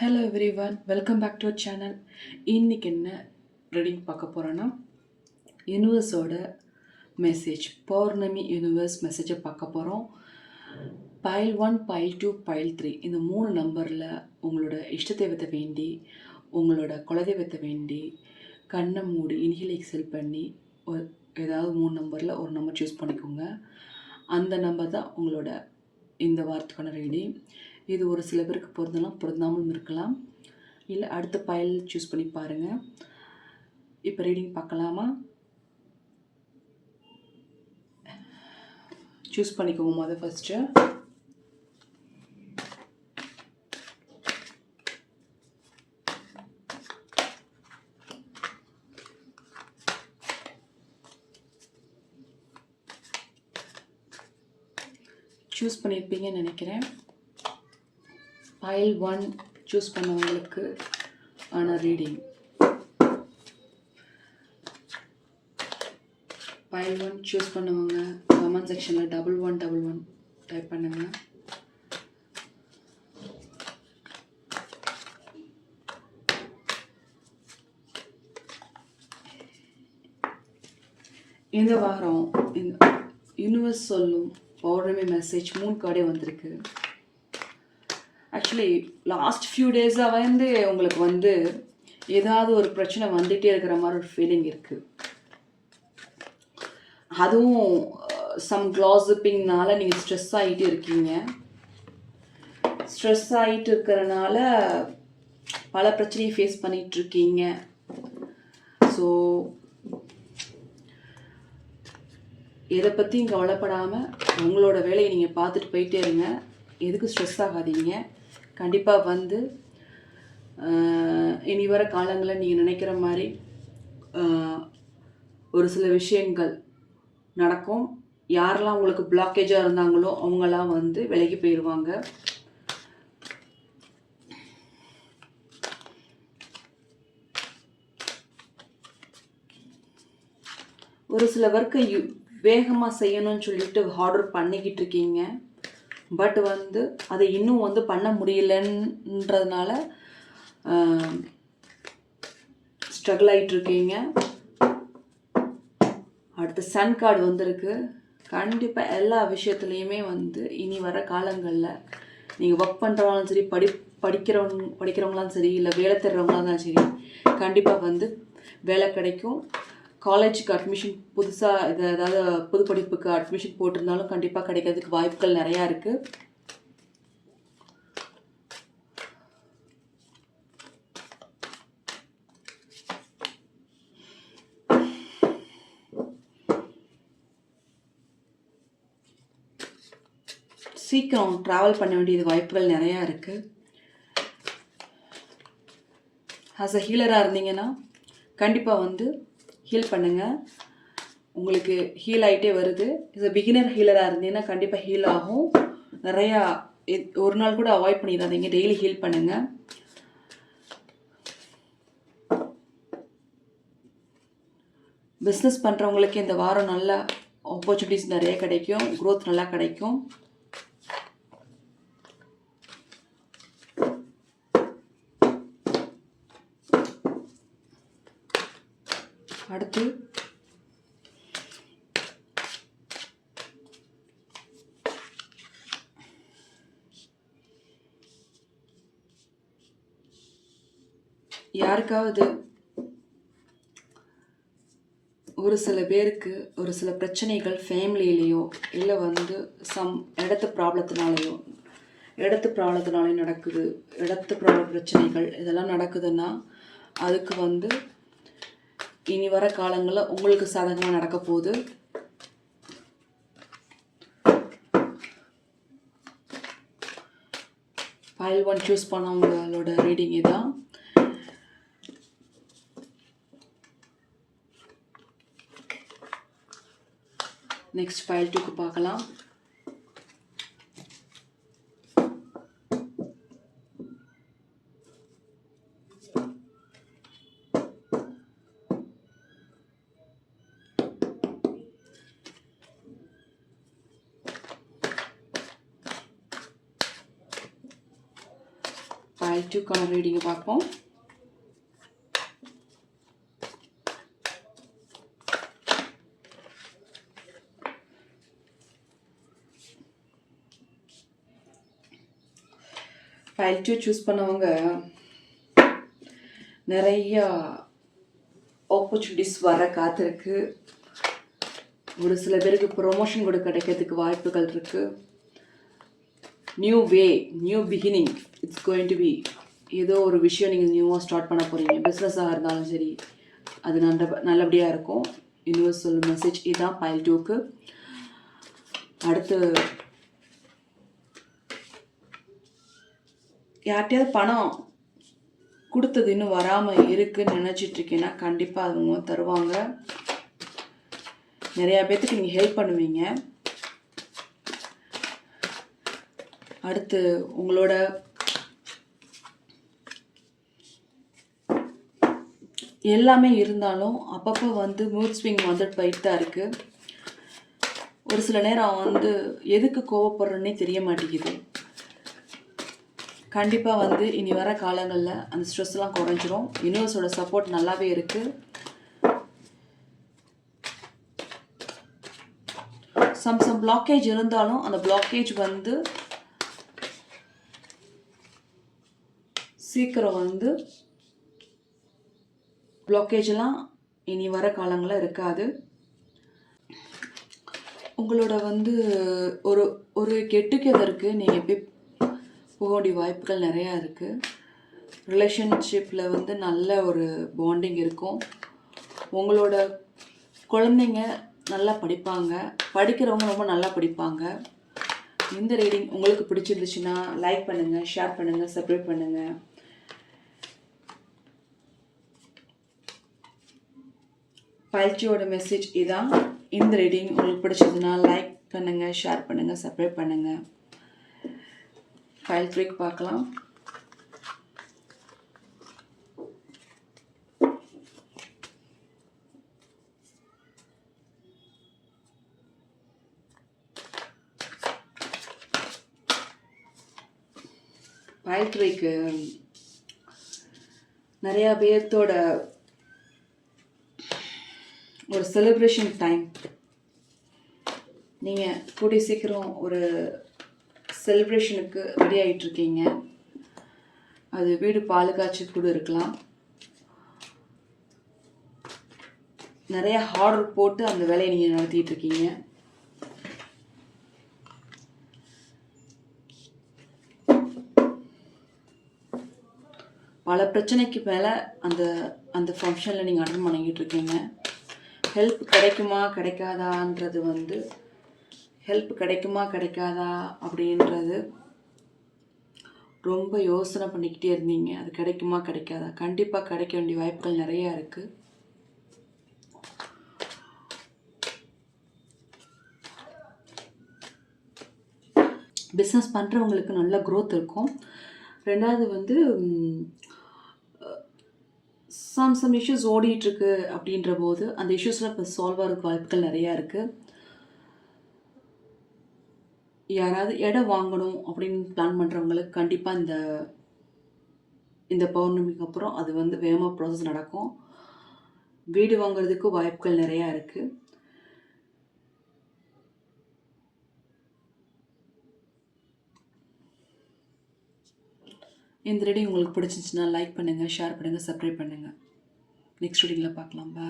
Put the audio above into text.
Hello everyone welcome back to channel இன்றைக்கி என்ன reading பார்க்க போகிறோன்னா யூனிவர்ஸோட மெசேஜ் பௌர்ணமி யூனிவர்ஸ் மெசேஜை பார்க்க போகிறோம் pile one pile two pile three இந்த மூணு நம்பரில் உங்களோட இஷ்ட தெய்வத்தை வேண்டி உங்களோட குலதெய்வத்தை வேண்டி கண்ணை மூடி இனிகளை எக்ஸல் பண்ணி ஒரு ஏதாவது மூணு நம்பரில் ஒரு நம்பர் சூஸ் பண்ணிக்கோங்க. அந்த நம்பர் தான் உங்களோட இந்த வாரத்துக்கான ரீடிங் இது ஒரு சில பேருக்கு பொருந்தலாம் பொருந்தாமலும் இருக்கலாம். இல்லை அடுத்த பயல் சூஸ் பண்ணி பாருங்கள் இப்போ ரீடிங் பார்க்கலாமா? சூஸ் பண்ணிக்கோங்க மொதல் ஃபஸ்ட்டு சூஸ் பண்ணியிருப்பீங்கன்னு நினைக்கிறேன். ஃபைல் ஒன் சூஸ் பண்ணவங்களுக்கு ஆன ரீடிங் ஃபைல் ஒன் சூஸ் பண்ணவங்க கமெண்ட் செக்ஷனில் double one double one type பண்ணுங்கள் இந்த வாரம் இந்த யூனிவர்ஸ் சொல்லும் பௌர்ணமி மெசேஜ் மூணு கார்டே வந்திருக்கு. ஆக்சுவலி லாஸ்ட் ஃபியூ டேஸாக வந்து உங்களுக்கு வந்து ஏதாவது ஒரு பிரச்சனை வந்துகிட்டே இருக்கிற மாதிரி ஒரு ஃபீலிங் இருக்குது அதுவும் சம் க்ளாஸிப்பிங்னால நீங்கள் ஸ்ட்ரெஸ் ஆகிட்டு இருக்கீங்க. ஸ்ட்ரெஸ் ஆகிட்டு இருக்கிறனால பல பிரச்சனையை ஃபேஸ் பண்ணிகிட்டு இருக்கீங்க. ஸோ எதை பற்றியும் கவலைப்படாமல் உங்களோட வேலையை நீங்கள் பார்த்துட்டு போயிட்டே இருங்க. எதுக்கு ஸ்ட்ரெஸ் ஆகாதீங்க. கண்டிப்பாக வந்து இனி வர காலங்களில் நீங்கள் நினைக்கிற மாதிரி ஒரு சில விஷயங்கள் நடக்கும். யாரெல்லாம் உங்களுக்கு பிளாக்கேஜாக இருந்தாங்களோ அவங்கெல்லாம் வந்து விலகி போயிடுவாங்க ஒரு சில ஒர்க்கை வேகமாக செய்யணும்னு சொல்லிட்டு ஆர்டர் பண்ணிக்கிட்டு இருக்கீங்க. பட் வந்து அதை இன்னும் வந்து பண்ண முடியலன்றதுனால ஸ்ட்ரகிள் ஆகிட்டு இருக்கீங்க அடுத்து சன் கார்டு வந்திருக்கு. கண்டிப்பாக எல்லா விஷயத்துலையுமே வந்து இனி வர காலங்களில் நீங்கள் ஒர்க் பண்ணுறவங்களும் சரி படி படிக்கிறவங்க படிக்கிறவங்களாம் சரி இல்லை வேலை தேடுறவங்களாம் தான் சரி கண்டிப்பாக வந்து வேலை கிடைக்கும். காலேஜுக்கு அட்மிஷன் புதுசாக இது ஏதாவது புது படிப்புக்கு அட்மிஷன் போட்டிருந்தாலும் கண்டிப்பாக கிடைக்கிறதுக்கு வாய்ப்புகள் நிறையா இருக்குது சீக்கிரம் ட்ராவல் பண்ண வேண்டியது வாய்ப்புகள் நிறையா இருக்குது ஆஸ் அ ஹீலராக இருந்தீங்கன்னா கண்டிப்பாக வந்து ஹீல் பண்ணுங்கள் உங்களுக்கு ஹீல் ஆகிட்டே வருது. இது பிகினர் ஹீலராக இருந்தீங்கன்னா கண்டிப்பாக ஹீல் ஆகும். நிறையா ஒரு நாள் கூட அவாய்ட் பண்ணிடாதீங்க. டெய்லி ஹீல் பண்ணுங்கள் பிஸ்னஸ் பண்ணுறவங்களுக்கு இந்த வாரம் நல்லா ஆப்பர்ச்சுனிட்டிஸ் நிறைய கிடைக்கும். க்ரோத் நல்லா கிடைக்கும். அடுத்து யாருக்காவது ஒரு சில பேருக்கு ஒரு சில பிரச்சனைகள் ஃபேமிலியிலேயோ இல்லை வந்து சம் இடத்து ப்ராப்ளத்தினாலேயோ இடத்து ப்ராப்ளத்தினாலே நடக்குது இடத்து ப்ராப்ளம் பிரச்சனைகள் இதெல்லாம் நடக்குதுன்னா அதுக்கு வந்து இனி வர காலங்களில் உங்களுக்கு சாதகமாக நடக்க போகுது. ஃபைல் ஒன் சூஸ் பண்ணவங்களோட ரீடிங் இதான். நெக்ஸ்ட் ஃபைல் டூக்கு பார்க்கலாம். ஃபைல் ஃபைல் ரீடிங்கை பார்ப்போம். ஃபைல் டூ சூஸ் பண்ணவங்க நிறையா ஆப்பர்ச்சுனிட்டிஸ் வர காத்திருக்கு. ஒரு சில பேருக்கு ப்ரொமோஷன் கூட கிடைக்கிறதுக்கு வாய்ப்புகள் இருக்குது new way new beginning it's going to be ஏதோ ஒரு விஷயம் நீங்கள் நியூவாக ஸ்டார்ட் பண்ண போகிறீங்க பிஸ்னஸாக இருந்தாலும் சரி அது நல்ல நல்லபடியாக இருக்கும். யூனிவர்சல் மெசேஜ் இதுதான் பைல் டூக்கு அடுத்து யார்கிட்டயாவது பணம் கொடுத்தது இன்னும் வராமல் இருக்குன்னு நினச்சிட்டு கண்டிப்பாக அவங்க தருவாங்க. நிறையா பேர்த்துக்கு நீங்கள் ஹெல்ப் பண்ணுவீங்க. அடுத்து உங்களோட எல்லாமே இருந்தாலும் அப்பப்போ வந்து மூட் ஸ்விங் வந்துட்டு போயிட்டு தான் இருக்குது ஒரு சில நேரம் வந்து எதுக்கு கோவப்படுறோன்னே தெரிய மாட்டேங்குது. கண்டிப்பாக வந்து இனி வர காலங்களில் அந்த ஸ்ட்ரெஸ்லாம் குறைஞ்சிரும். யூனிவர்ஸோட சப்போர்ட் நல்லாவே இருக்குது சம் சம் பிளாக்கேஜ் இருந்தாலும் அந்த பிளாக்கேஜ் வந்து சீக்கிரம் வந்து பிளாக்கேஜெல்லாம் இனி வர காலங்களில் இருக்காது. உங்களோட வந்து ஒரு ஒரு கெட் டுகெதருக்கு நீங்கள் போய் போக வேண்டிய வாய்ப்புகள் நிறையா இருக்குது ரிலேஷன்ஷிப்பில் வந்து நல்ல ஒரு பாண்டிங் இருக்கும். உங்களோட குழந்தைங்க நல்லா படிப்பாங்க. படிக்கிறவங்க ரொம்ப நல்லா படிப்பாங்க. இந்த ரீடிங் உங்களுக்கு பிடிச்சிருந்துச்சுன்னா லைக் பண்ணுங்கள் ஷேர் பண்ணுங்கள் சப்ஸ்கிரைப் பண்ணுங்கள் பயிற்சியோட மெசேஜ் இதான் இந்த ரீடிங் உங்களுக்கு பிடிச்சதுன்னா லைக் பண்ணுங்கள் ஷேர் பண்ணுங்கள் சப்ஸ்கிரைப் பண்ணுங்கள் ஃபைல் த்ரீக்கு பார்க்கலாம். ஃபைல் த்ரீக்கு நிறையா பேர்த்தோட ஒரு செலிப்ரேஷன் டைம் நீங்கள் கூடிய சீக்கிரம் ஒரு செலிப்ரேஷனுக்கு ரெடி ஆகிட்டுருக்கீங்க அது வீடு பாலுகாய்ச்சி கூட இருக்கலாம். நிறைய ஆர்டர் போட்டு அந்த வேலையை நீங்கள் நடத்திட்டு இருக்கீங்க. பல பிரச்சனைக்கு மேலே அந்த அந்த ஃபங்க்ஷனில் நீங்கள் அட்டன் பண்ணிக்கிட்டு இருக்கீங்க. ஹெல்ப் கிடைக்குமா கிடைக்காதான்றது வந்து ஹெல்ப் கிடைக்குமா கிடைக்காதா அப்படின்றது ரொம்ப யோசனை பண்ணிக்கிட்டே இருந்தீங்க. அது கிடைக்குமா கிடைக்காதா? கண்டிப்பாக கிடைக்க வேண்டிய வாய்ப்புகள் நிறையா இருக்குது பிஸ்னஸ் பண்ணுறவங்களுக்கு நல்ல க்ரோத் இருக்கும். ரெண்டாவது வந்து சம் சம் இஷ்யூஸ் ஓடிட்டுருக்கு அப்படின்ற போது அந்த இஷ்யூஸில் இப்போ சால்வ் ஆகிறதுக்கு வாய்ப்புகள் நிறையா இருக்குது யாராவது இடம் வாங்கணும் அப்படின்னு பிளான் பண்ணுறவங்களுக்கு கண்டிப்பாக இந்த இந்த பௌர்ணமிக்கு அப்புறம் அது வந்து வேகமாக ப்ராசஸ் நடக்கும். வீடு வாங்குறதுக்கு வாய்ப்புகள் நிறையா இருக்குது இந்த ரெடி உங்களுக்கு பிடிச்சிருந்துச்சுன்னா லைக் பண்ணுங்கள் ஷேர் பண்ணுங்கள் சப்ஸ்கிரைப் பண்ணுங்கள் நெக்ஸ்ட் ரீடிங்கில் பார்க்கலாம். பா